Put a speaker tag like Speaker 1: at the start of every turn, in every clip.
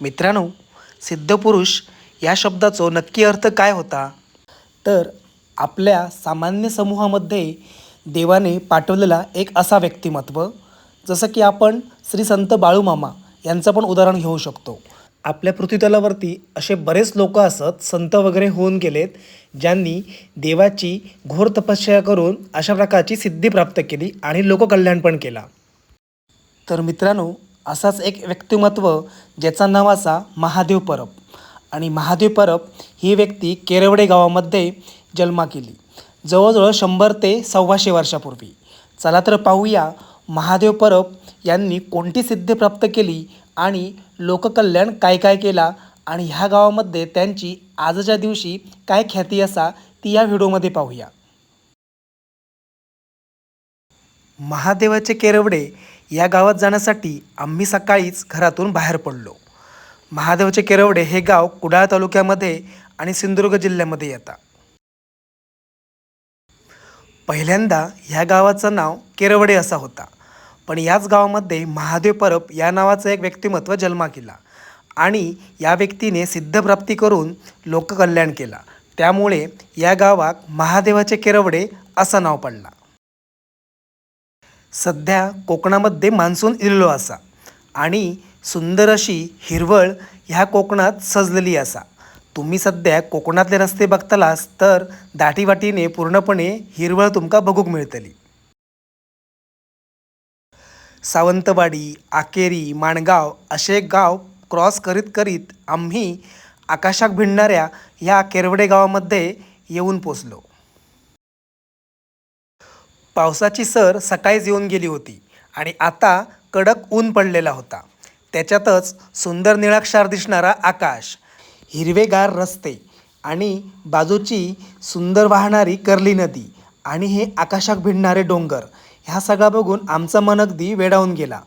Speaker 1: मित्रांनो सिद्धपुरुष या शब्दाचं नक्की अर्थ काय होता? तर आपल्या सामान्य समूहामध्ये देवाने पाठवलेला एक असा व्यक्तिमत्व जसं की आपण श्री संत बाळूमामा यांचं पण उदाहरण घेऊ शकतो. आपल्या पृथ्वीतलावरती असे बरेच लोक असत संत वगैरे होऊन गेलेत ज्यांनी देवाची घोर तपश्चर्या करून अशा प्रकारची सिद्धी प्राप्त केली आणि लोककल्याण पण केला. तर मित्रांनो असाच एक व्यक्तिमत्व ज्याचं नाव असा महादेव परब. आणि महादेव परब ही व्यक्ती केरवडे गावामध्ये जन्मा केली. जवळजवळ शंभर ते सव्वाशे वर्षापूर्वी. चला तर पाहूया महादेव परब यांनी कोणती सिद्धी प्राप्त केली आणि लोककल्याण काय काय केला आणि ह्या गावामध्ये त्यांची आजच्या दिवशी काय ख्याती असा ती या व्हिडिओमध्ये पाहूया. महादेवाचे केरवडे या गावात जाण्यासाठी आम्ही सकाळीच घरातून बाहेर पडलो. महादेवाचे केरवडे हे गाव कुडाळ तालुक्यामध्ये आणि सिंधुदुर्ग जिल्ह्यामध्ये येतात. पहिल्यांदा ह्या गावाचं नाव केरवडे असा होता. पण याच गावामध्ये महादेव परब या नावाचं एक व्यक्तिमत्व जन्मा केला आणि या व्यक्तीने सिद्धप्राप्ती करून लोककल्याण केला. त्यामुळे या गावात महादेवाचे केरवडे असं नाव पडला. सध्या कोकणामध्ये मान्सून इल्लो असा आणि सुंदर अशी हिरवळ ह्या कोकणात सजलेली असा. तुम्ही सध्या कोकणातले रस्ते बघतलास तर दाटीवाटीने पूर्णपणे हिरवळ तुमका बघूक मिळतली. सावंतवाडी आकेरी माणगाव असे गाव क्रॉस करीत करीत आम्ही आकाशाक भिडणाऱ्या ह्या केरवडे गावामध्ये येऊन पोचलो. पावसाची सर सकाळीच येऊन गेली होती आणि आता कडक ऊन पडलेला होता. त्याच्यातच सुंदर निळाक्षार दिसणारा आकाश हिरवेगार रस्ते आणि बाजूची सुंदर वाहणारी कर्ली नदी आणि हे आकाशात भिडणारे डोंगर ह्या सगळा बघून आमचं मन अगदी वेडावून गेला.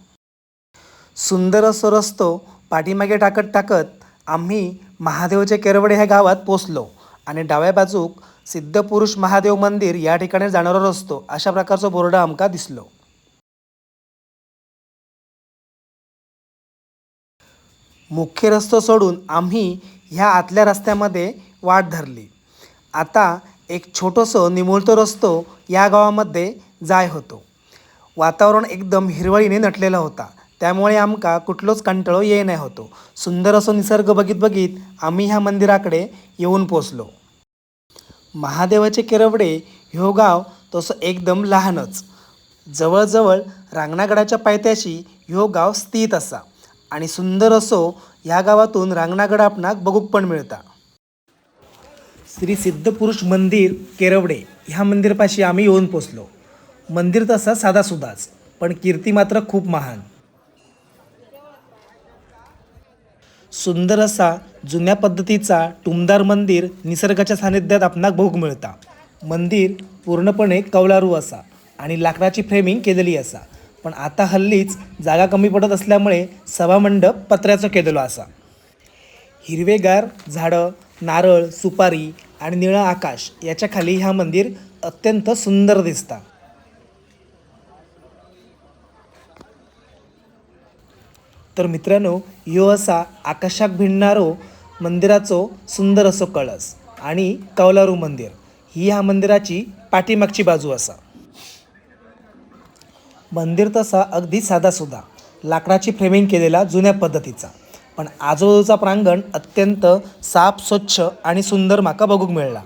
Speaker 1: सुंदर असं रस्तो पाठीमागे टाकत टाकत आम्ही महादेवचे केरवडे ह्या गावात पोचलो आणि डाव्या बाजूक सिद्धपुरुष महादेव मंदिर या ठिकाणी जाणारा रस्तो अशा प्रकारचा बोर्ड आमका दिसलो. मुख्य रस्तो सोडून आम्ही ह्या आतल्या रस्त्यामध्ये वाट धरली. आता एक छोटंसं निमुळतो रस्तो या गावामध्ये जाय होतो. वातावरण एकदम हिरवळीने नटलेला होता. त्यामुळे आमका कुठलोच कंटाळो ये नाही होतो. सुंदर असं निसर्ग बघित बघित आम्ही ह्या मंदिराकडे येऊन पोचलो. महादेवाचे केरवडे ह्यो गाव तसं एकदम लहानच. जवळजवळ रांगणागडाच्या पायथ्याशी ह्यो गाव स्थित असा आणि सुंदर असो ह्या गावातून रांगणागड आपणाक बघूक पण मिळता. श्री सिद्धपुरुष मंदिर केरवडे ह्या मंदिरपाशी आम्ही येऊन पोचलो मंदिर तसा साधासुधाच पण कीर्ती मात्र खूप महान. सुंदर असा जुन्या पद्धतीचा टुमदार मंदिर निसर्गाच्या सानिध्यात आपणाक भोग मिळता. मंदिर पूर्णपणे कौलारू असा आणि लाकडाची फ्रेमिंग केलेली असा. पण आता हल्लीच जागा कमी पडत असल्यामुळे सभामंडप पत्र्याचं केलेलो असा. हिरवेगार झाडं नारळ सुपारी आणि निळं आकाश याच्या खाली ह्या मंदिर अत्यंत सुंदर दिसता. तर मित्रांनो ह्यो असा आकाशाक भिडणारो मंदिराचो सुंदर असो कळस आणि कौलारू मंदिर. ही ह्या मंदिराची पाठीमागची बाजू असा. मंदिर तसा अगदी साधासुधा लाकडाची फ्रेमिंग केलेला जुन्या पद्धतीचा. पण आजूबाजूचा प्रांगण अत्यंत साफ स्वच्छ आणि सुंदर माका बघूक मिळला.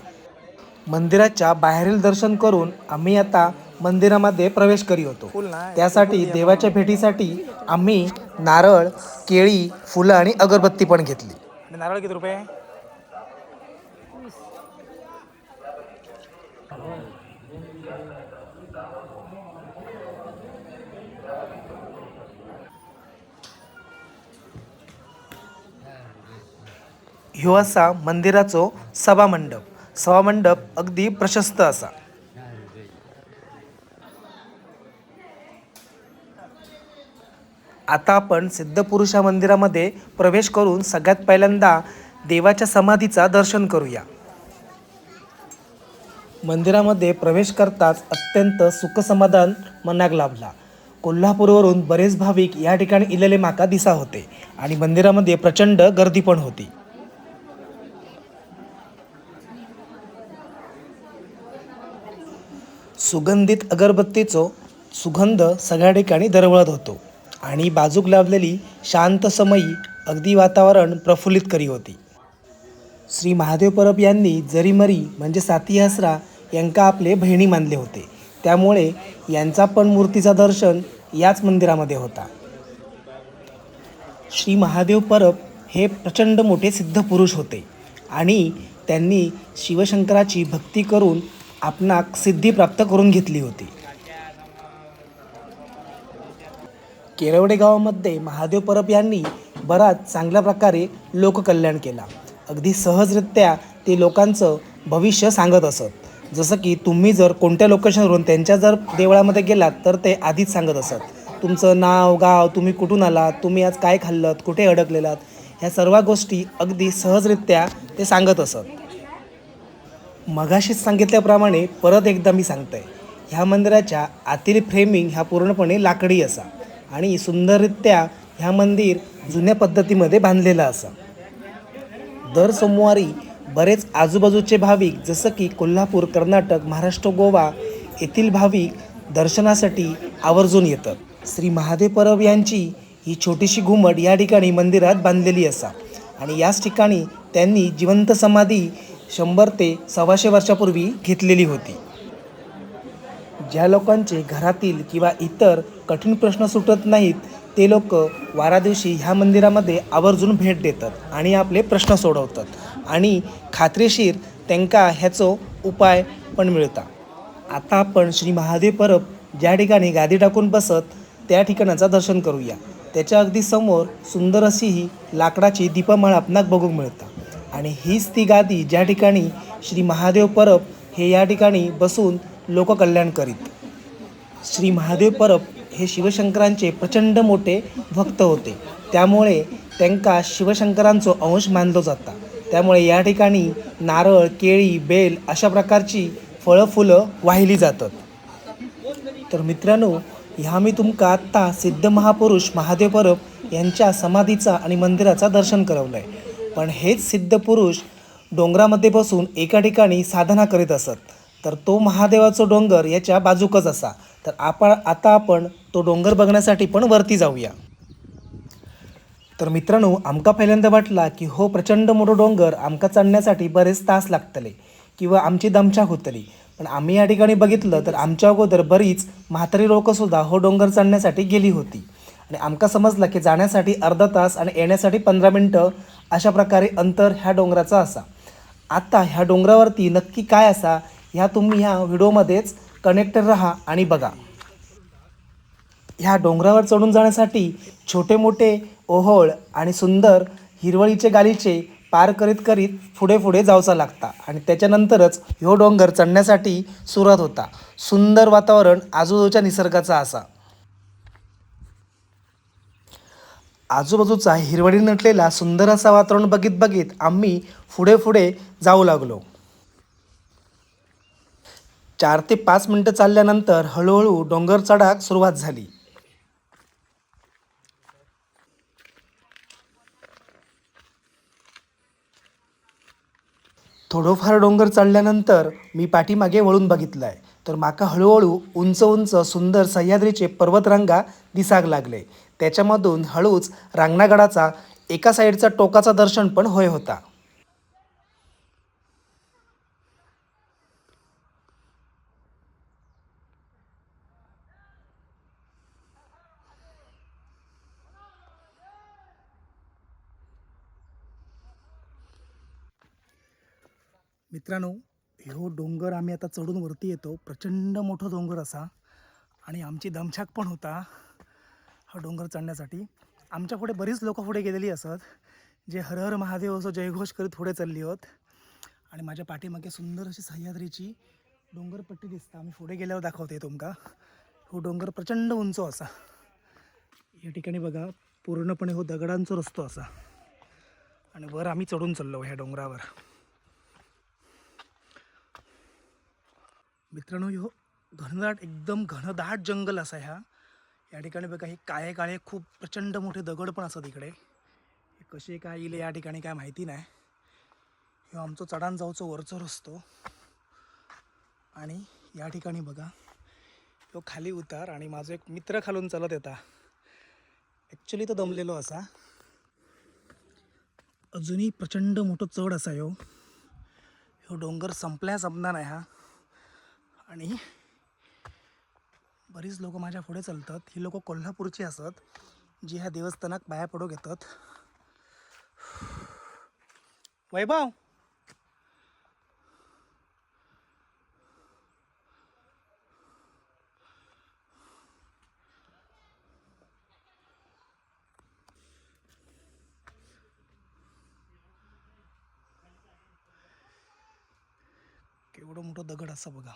Speaker 1: मंदिराच्या बाहेरील दर्शन करून आम्ही आता मंदिरामध्ये प्रवेश करी होतो. त्यासाठी देवाच्या भेटीसाठी आम्ही नारळ केळी फुलं आणि अगरबत्ती पण घेतली. नारळ किती रुपये? ह्यो असा मंदिराचो सभामंडप. सभामंडप अगदी प्रशस्त असा. आता आपण सिद्धपुरुषा मंदिरामध्ये प्रवेश करून सगळ्यात पहिल्यांदा देवाच्या समाधीचा दर्शन करूया. मंदिरामध्ये प्रवेश करताच अत्यंत सुखसमाधान मनाक लाभला. कोल्हापूरवरून बरेच भाविक या ठिकाणी इलेले माका दिसा होते आणि मंदिरामध्ये प्रचंड गर्दी पण होती. सुगंधित अगरबत्तीचो सुगंध सगळ्या ठिकाणी दरवळत होतो. आणि बाजूक लावलेली शांत समयी अगदी वातावरण प्रफुल्लित करी होती. श्री महादेव परब यांनी जरीमरी म्हणजे साती आसरा यांका आपले बहिणी मानले होते. त्यामुळे यांचा पण मूर्तीचा दर्शन याच मंदिरामध्ये होता. श्री महादेव परब हे प्रचंड मोठे सिद्ध पुरुष होते आणि त्यांनी शिवशंकराची भक्ती करून आपणाक सिद्धी प्राप्त करून घेतली होती. केरवडे गावामध्ये महादेव परब यांनी बराच चांगल्या प्रकारे लोककल्याण केला. अगदी सहजरित्या ते लोकांचं भविष्य सांगत असत. जसं की तुम्ही जर कोणत्या लोकेशनवरून त्यांच्या जर देवळामध्ये गेलात तर ते आधीच सांगत असत. तुमचं नाव गाव तुम्ही कुठून आलात तुम्ही आज काय खाल्लं कुठे अडकलेलात ह्या सर्व गोष्टी अगदी सहजरित्या ते सांगत असत. मगाशीच सांगितल्याप्रमाणे परत एकदा मी सांगते ह्या मंदिराच्या आतील फ्रेमिंग ह्या पूर्णपणे लाकडी असा. आणि सुंदररित्या ह्या मंदिर जुन्या पद्धतीमध्ये बांधलेलं असा. दर सोमवारी बरेच आजूबाजूचे भाविक जसं की कोल्हापूर कर्नाटक महाराष्ट्र गोवा येथील भाविक दर्शनासाठी आवर्जून येतात. श्री महादेव परब यांची ही छोटीशी घुमट या ठिकाणी मंदिरात बांधलेली असा. आणि याच ठिकाणी त्यांनी जिवंत समाधी शंभर ते सव्वाशे वर्षापूर्वी घेतलेली होती. ज्या लोकांचे घरातील किंवा इतर कठीण प्रश्न सुटत नाहीत ते लोक वारा दिवशी ह्या मंदिरामध्ये आवर्जून भेट देतात आणि आपले प्रश्न सोडवतात. आणि खात्रीशीर त्यांका ह्याचो उपाय पण मिळता. आता आपण श्री महादेव परब ज्या ठिकाणी गादी टाकून बसत त्या ठिकाणाचं दर्शन करूया. त्याच्या अगदी समोर सुंदर अशी ही लाकडाची दीपमाळ आपणाक बघूक मिळता. आणि हीच ती गादी ज्या ठिकाणी श्री महादेव परब हे या ठिकाणी बसून लोककल्याण करीत. श्री महादेव परब हे शिवशंकरांचे प्रचंड मोठे भक्त होते. त्यामुळे त्यांका शिवशंकरांचो अंश मानलो जाता. त्यामुळे या ठिकाणी नारळ केळी बेल अशा प्रकारची फळं फुलं वाहिली जातात. तर मित्रांनो ह्या मी तुमका आत्ता सिद्ध महापुरुष महादेव परब यांच्या समाधीचा आणि मंदिराचा दर्शन करवलं आहे पण हेच सिद्ध पुरुष डोंगरामध्ये बसून एका ठिकाणी साधना करीत असत. तर तो महादेवाचं डोंगर याच्या बाजूकच असा. तर आपण आता आपण तो डोंगर बघण्यासाठी पण वरती जाऊया. तर मित्रांनो आमका पहिल्यांदा वाटला की हो प्रचंड मोठं डोंगर आमका चढण्यासाठी बरेच तास लागतले किंवा आमची दमछाक होतली. पण आम्ही या ठिकाणी बघितलं तर आमच्या अगोदर बरीच म्हातारी लोकंसुद्धा हो डोंगर चढण्यासाठी गेली होती. आणि आमका समजलं की जाण्यासाठी अर्धा तास आणि येण्यासाठी पंधरा मिनटं अशा प्रकारे अंतर ह्या डोंगराचा असा. आता ह्या डोंगरावरती नक्की काय असा ह्या तुम्ही ह्या व्हिडिओमध्येच कनेक्टेड राहा आणि बघा. ह्या डोंगरावर चढून जाण्यासाठी छोटे मोठे ओहोळ आणि सुंदर हिरवळीचे गालीचे पार करीत करीत पुढे पुढे जावचा लागता आणि त्याच्यानंतरच ह्यो डोंगर चढण्यासाठी सुरुवात होता. सुंदर वातावरण आजूबाजूच्या निसर्गाचा असा. आजूबाजूचा हिरवळी नटलेला सुंदर असा वातावरण बघित बघित आम्ही पुढे पुढे जाऊ लागलो. चार ते पाच मिनटं चालल्यानंतर हळूहळू डोंगर चढाक सुरुवात झाली. थोडंफार डोंगर चढल्यानंतर मी पाठीमागे वळून बघितलं आहे तर माका हळूहळू उंच उंच सुंदर सह्याद्रीचे पर्वतरांगा दिसाक लागले. त्याच्यामधून हळूच रांगणागडाचा एका साईडचा टोकाचा दर्शन पण होय होता. मित्रांनो ह्यो डोंगर आम्ही आता चढून वरती येतो. प्रचंड मोठं डोंगर असा. आणि आमची दमछाक पण होता हा डोंगर चढण्यासाठी. आमच्या पुढे बरीच लोकं पुढे गेलेली असत जे हर हर महादेव असो जयघोष करीत पुढे चालली होत. आणि माझ्या पाठीमागे सुंदर अशी सह्याद्रीची डोंगरपट्टी दिसता. आम्ही पुढे गेल्यावर दाखवते तुमका. हो डोंगर प्रचंड उंच असा. या ठिकाणी बघा पूर्णपणे हो दगडांचा रस्तो असा. आणि वर आम्ही चढून चाललो ह्या डोंगरावर. मित्रांनो ह्यो घनदाट एकदम घनदाट जंगल असा ह्या. या ठिकाणी बघा हे काळे काळे खूप प्रचंड मोठे दगड पण असतात इकडे. हे कसे काय येईल या ठिकाणी काय माहिती नाही. हे आमचं चढान जाऊचं वरचर असतो आणि या ठिकाणी बघा तो खाली उतार आणि माझा एक मित्र खालून चालत येता. ॲक्च्युली तो दमलेलो असा. अजूनही प्रचंड मोठं चढ असा ह्यो ह्यो डोंगर संपल्या संपणार नाही हा. आणि बरीच लोक माझ्या पुढे चालतात. ही लोक कोल्हापूरची असत जी ह्या देवस्थानात पाया पडू घेतात. वैभव! केवढं मोठं दगड असं बघा.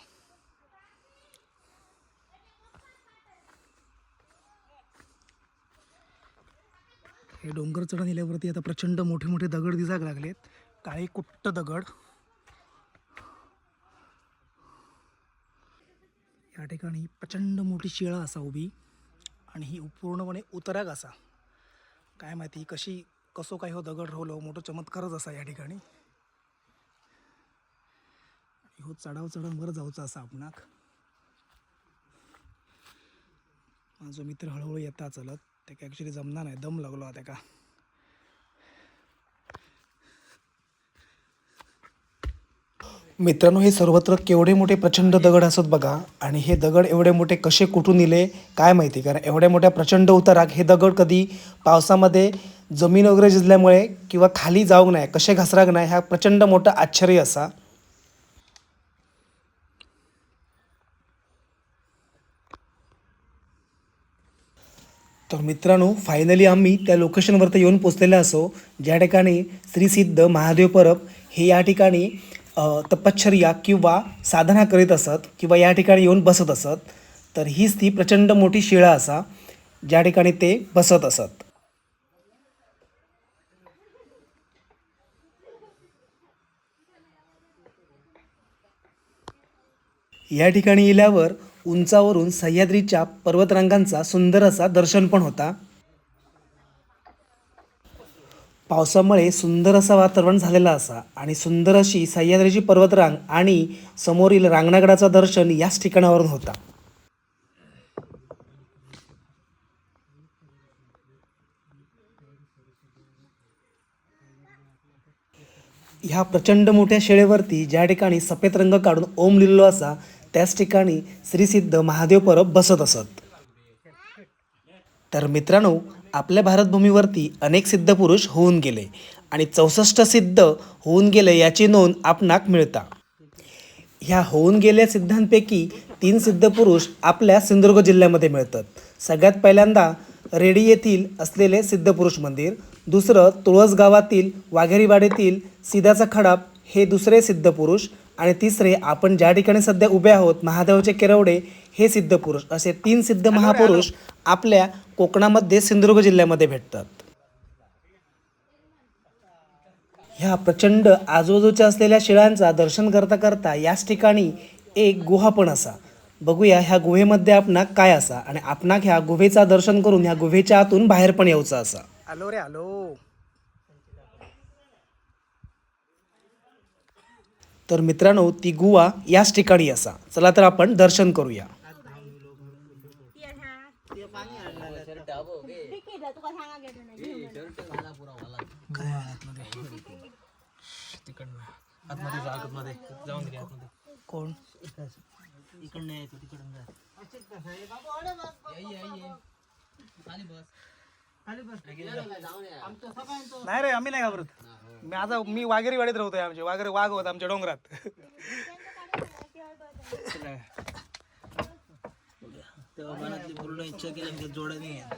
Speaker 1: हे डोंगर चढण गेल्यावरती आता प्रचंड मोठे मोठे दगड दिसायला लागलेत. काळे कुट्ट दगड. या ठिकाणी प्रचंड मोठी शिळा असा उभी आणि ही पूर्णपणे उतराग असा. काय माहिती कशी कसो काय हो दगड राहलो मोठं चमत्कारच असा या ठिकाणी. हो चढाव चढांवर जाऊचा असा आपणाक. माझा मित्र हळूहळू येता चलत. त्याका ॲक्च्युली जमणार नाही. दम लागलो हा त्याका मित्रांनो हे सर्वत्र केवढे मोठे प्रचंड दगड असत बघा. आणि हे दगड एवढे मोठे कसे कुठून इले काय माहिती? कारण एवढ्या मोठ्या प्रचंड उताराक हे दगड कधी पावसामध्ये जमीन वगैरे जिजल्यामुळे किंवा खाली जाऊक नाही कसे घसराक नाही हा प्रचंड मोठा आश्चर्य असा. तर मित्रांनो फायनली आम्ही त्या लोकेशनवरती येऊन पोचलेले असो ज्या ठिकाणी श्री सिद्ध महादेव परब हे या ठिकाणी तपश्चर्या किंवा साधना करीत असत किंवा या ठिकाणी येऊन बसत असत तर हीच ती प्रचंड मोठी शिळा असा ज्या ठिकाणी ते बसत असत. या ठिकाणी येल्यावर उंचावरून सह्याद्रीच्या पर्वतरांगांचा सुंदर असा दर्शन पण होता. पावसामुळे सुंदर असा वातावरण झालेला असा आणि सुंदर अशी सह्याद्रीची पर्वतरांग आणि समोरील रांगणागडाचं दर्शन याच ठिकाणावरून होता. ह्या प्रचंड मोठ्या शेळेवरती ज्या ठिकाणी सफेद रंग काढून ओम लिहिलेलो असा त्याच ठिकाणी श्रीसिद्ध महादेव परब बसत असत. तर मित्रांनो आपल्या भारतभूमीवरती अनेक सिद्ध पुरुष होऊन गेले आणि चौसष्ट सिद्ध होऊन गेले याची नोंद आपणाक मिळता. ह्या होऊन गेल्या सिद्धांपैकी तीन सिद्ध पुरुष आपल्या सिंधुदुर्ग जिल्ह्यामध्ये मिळतात. सगळ्यात पहिल्यांदा रेडी येथील असलेले सिद्धपुरुष मंदिर दुसरं तुळस गावातील वाघेरीवाडीतील सिदाचा खडाप हे दुसरे सिद्धपुरुष आणि तिसरे आपण ज्या ठिकाणी सध्या उभे आहोत महादेवाचे केरवडे हे सिद्ध पुरुष असे तीन सिद्ध महापुरुष आपल्या कोकणामध्ये सिंधुदुर्ग जिल्ह्यामध्ये भेटतात. ह्या प्रचंड आजूबाजूच्या असलेल्या शिळांचा दर्शन करता करता याच ठिकाणी एक गुहा पण असा. बघूया ह्या गुहेमध्ये आपणाक काय असा आणि आपणाक ह्या गुहेचा दर्शन करून ह्या गुहेच्या आतून बाहेर पण यायचं असा. आलो रे आलो. तर मित्रांनो ती गुहा याच ठिकाणी असा. चला तर आपण दर्शन करूया. कोण? नाही रे आम्ही नाही घाबरत. मी आता मी वाघेरी वाडीत राहतो आमचे. वाघेरे वाघ होत आमच्या डोंगरात.
Speaker 2: तेव्हा मनातली पूर्ण इच्छा केली म्हणजे जोड नाही
Speaker 3: आहे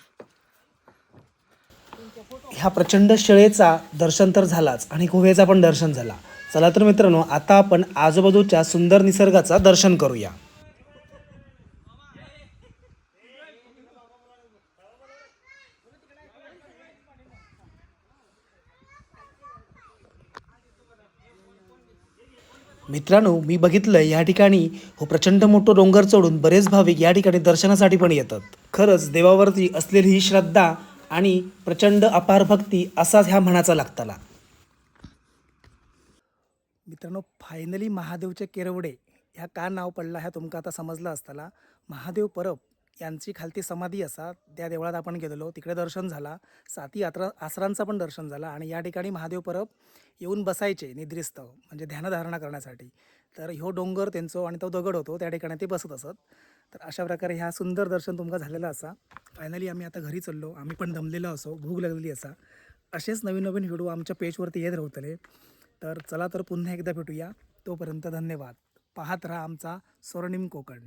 Speaker 3: ह्या
Speaker 4: प्रचंड शिळेचा दर्शन तर झालाच आणि गुहेचा पण दर्शन झाला. चला तर मित्रांनो आता आपण आजूबाजूच्या सुंदर निसर्गाचा दर्शन करूया. मित्रांनो मी बघितलं या ठिकाणी हो प्रचंड मोठं डोंगर चढून बरेच भाविक या ठिकाणी दर्शनासाठी पण येतात. खरंच देवावरती असलेली ही श्रद्धा आणि प्रचंड अपार भक्ती असाच ह्या म्हणाचा लागताला. मित्रांनो फायनली महादेवचे केरवडे ह्या का नाव पडला ह्या तुमका आता समजलं असताना महादेव परब यांची खालती समाधी असा त्या देवळात आपण गेलेलो. तिकडे दर्शन झाला. साती आत्रा आसरांचं पण दर्शन झालं आणि या ठिकाणी महादेव परब येऊन बसायचे निद्रिस्त म्हणजे ध्यानधारणा करण्यासाठी. तर ह्यो डोंगर त्यांचो आणि तो दगड होतो त्या ठिकाणी ते बसत असत. तर अशा प्रकारे ह्या सुंदर दर्शन तुमका झालेलं असा. फायनली आम्ही आता घरी चाललो. आम्ही पण दमलेलो असो भूक लागलेली असा. असेच नवीन नवीन व्हिडिओ आमच्या पेजवरती येत राहतले. तर चला तर पुन्हा एकदा भेटूया. तोपर्यंत धन्यवाद. पाहत राहा आमचा स्वर्णिम कोकण.